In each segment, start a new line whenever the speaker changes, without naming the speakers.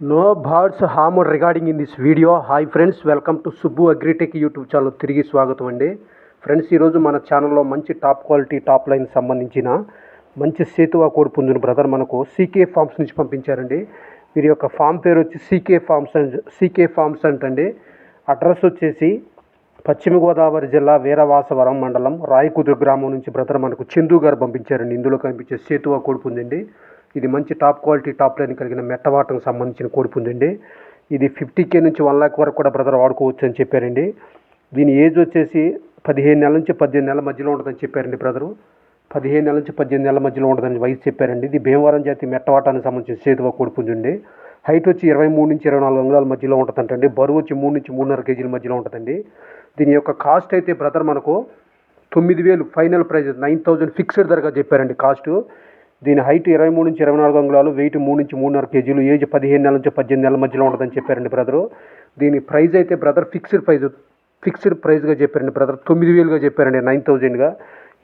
No birds harm regarding in this video hi friends welcome to Subbu Agritech YouTube channel తిరిగి స్వాగతం అండి. Friends ఈరోజు మన ఛానల్లో మంచి టాప్ క్వాలిటీ టాప్ లైన్ సంబంధించిన మంచి సేతువా కోడి పొందిన బ్రదర్ మనకు సీకే ఫార్మ్స్ నుంచి పంపించారండి. వీరి యొక్క ఫామ్ పేరు వచ్చి CK farms and CK farms అంటండి. అడ్రస్ వచ్చేసి పశ్చిమ గోదావరి జిల్లా వీరవాసవరం మండలం రాయకుదురు గ్రామం నుంచి బ్రదర్ మనకు చందు గారు పంపించారండి. ఇందులో కనిపించే సేతువా కోడి పొందండి ఇది మంచి టాప్ క్వాలిటీ టాప్ లైన్ కలిగిన మెట్టవాటకు సంబంధించిన కోడి ఇది ఫిఫ్టీ కే నుంచి వన్ లాక్ వరకు కూడా బ్రదర్ వాడుకోవచ్చు అని చెప్పారండి. దీని ఏజ్ వచ్చేసి పదిహేను నెలల నుంచి పద్దెనిమిది నెలల మధ్యలో ఉంటుందని చెప్పారండి బ్రదరు. పదిహేను నెలల నుంచి పద్దెనిమిది నెలల మధ్యలో ఉంటుందని వయసు చెప్పారండి. ఇది భీమవరం జాతి మెట్టవాటానికి సంబంధించిన సేతువ కోడిపుంజండి హైట్ వచ్చి ఇరవై మూడు నుంచి ఇరవై నాలుగు అంగుళాల మధ్యలో ఉంటుందంటండి. బరువు వచ్చి మూడు నుంచి మూడున్నర కేజీల మధ్యలో ఉంటుందండి. దీని యొక్క కాస్ట్ అయితే బ్రదర్ మనకు తొమ్మిది వేలు final price nine thousand fixed ధరగా చెప్పారండి కాస్ట్. దీని హైట్ ఇరవై మూడు నుంచి ఇరవై నాలుగు అంగుళాలు వెయిట్ మూడు నుంచి మూడున్నర కేజీలు ఏజ్ పదిహేను నెలల నుంచి పద్దెనిమిది నెలల మధ్యలో ఉంటుందని చెప్పారండి బ్రదరు. దీని ప్రైజ్ అయితే బ్రదర్ ఫిక్స్డ్ ప్రైజ్ ఫిక్స్డ్ ప్రైస్గా చెప్పారండి బ్రదర్. తొమ్మిది వేలుగా చెప్పారండి నైన్ థౌజండ్గా.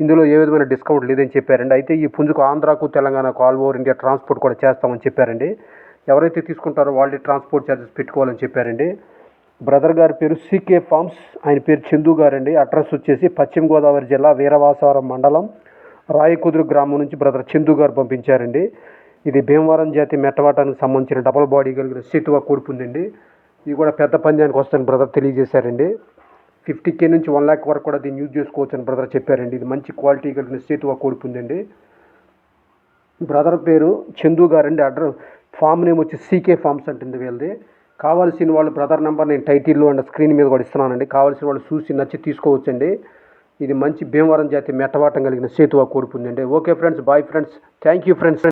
ఇందులో ఏ విధమైన డిస్కౌంట్ లేదని చెప్పారండి. అయితే ఈ పుంజుకు ఆంధ్రాకు తెలంగాణకు ఆల్ ఓవర్ ఇండియా ట్రాన్స్పోర్ట్ కూడా చేస్తామని చెప్పారండి. ఎవరైతే తీసుకుంటారో వాళ్ళే ట్రాన్స్పోర్ట్ ఛార్జెస్ పెట్టుకోవాలని చెప్పారండి. బ్రదర్ గారి పేరు సీకే ఫార్మ్స్ ఆయన పేరు చందు గారండి. అడ్రస్ వచ్చేసి పశ్చిమ గోదావరి జిల్లా వీరవాసవరం మండలం రాయకుదురు గ్రామం నుంచి బ్రదర్ చందు గారు పంపించారండి. ఇది భీమవరం జాతి మెట్టవాటానికి సంబంధించిన డబల్ బాడీ కలిగిన సేతువా కూడుపుందండి ఇది కూడా పెద్ద పంద్యానికి వస్తుందని బ్రదర్ తెలియజేశారండి. ఫిఫ్టీ కే నుంచి వన్ ల్యాక్ వరకు కూడా దీన్ని యూజ్ చేసుకోవచ్చు అని బ్రదర్ చెప్పారండి. ఇది మంచి క్వాలిటీ కలిగిన సేతువా కూడుపుందండి బ్రదర్ పేరు చందు గారండి అడ్రస్ ఫామ్ నేమ్ వచ్చి సీకే ఫార్మ్స్ అంటుంది వీళ్ళది. కావాల్సిన వాళ్ళు బ్రదర్ నెంబర్ నేను టైటిల్లో అండ్ స్క్రీన్ మీద కూడా ఇస్తున్నానండి. కావాల్సిన వాళ్ళు చూసి నచ్చి తీసుకోవచ్చండి. ఇది మంచి భీమవరం జాతి మెట్టవాటం కలిగిన సేతువా కోడిపుందండి okay friends bye friends. Thank you friends.